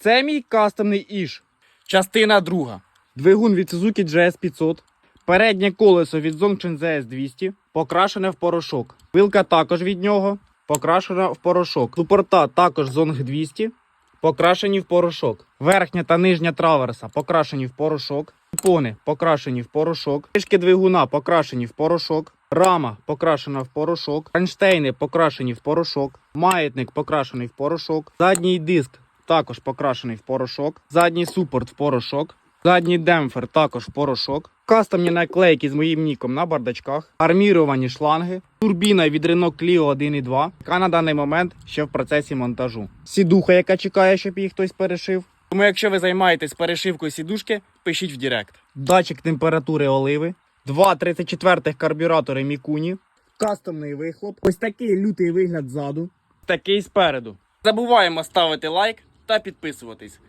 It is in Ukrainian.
Це мій кастомний іж. Частина друга. Двигун від Suzuki GS500. Переднє колесо від Zongchen ZS200. Покрашене в порошок. Пилка також від нього. Покрашена в порошок. Супорта також Zong 200. Покрашені в порошок. Верхня та нижня траверса покрашені в порошок. Пони покрашені в порошок. Кришки двигуна покрашені в порошок. Рама покрашена в порошок. Кронштейни покрашені в порошок. Маятник покрашений в порошок. Задній диск також покрашений в порошок. Задній супорт в порошок. Задній демпфер також в порошок. Кастомні наклейки з моїм ніком на бардачках. Арміровані шланги. Турбіна від Renault Clio 1 і 2, яка на даний момент ще в процесі монтажу. Сідуха, яка чекає, щоб її хтось перешив. Тому, якщо ви займаєтесь перешивкою сідушки, пишіть в Директ. Датчик температури оливи, два 34 карбюратори Мікуні, кастомний вихлоп, ось такий лютий вигляд ззаду, такий спереду. Забуваємо ставити лайк та підписуватись.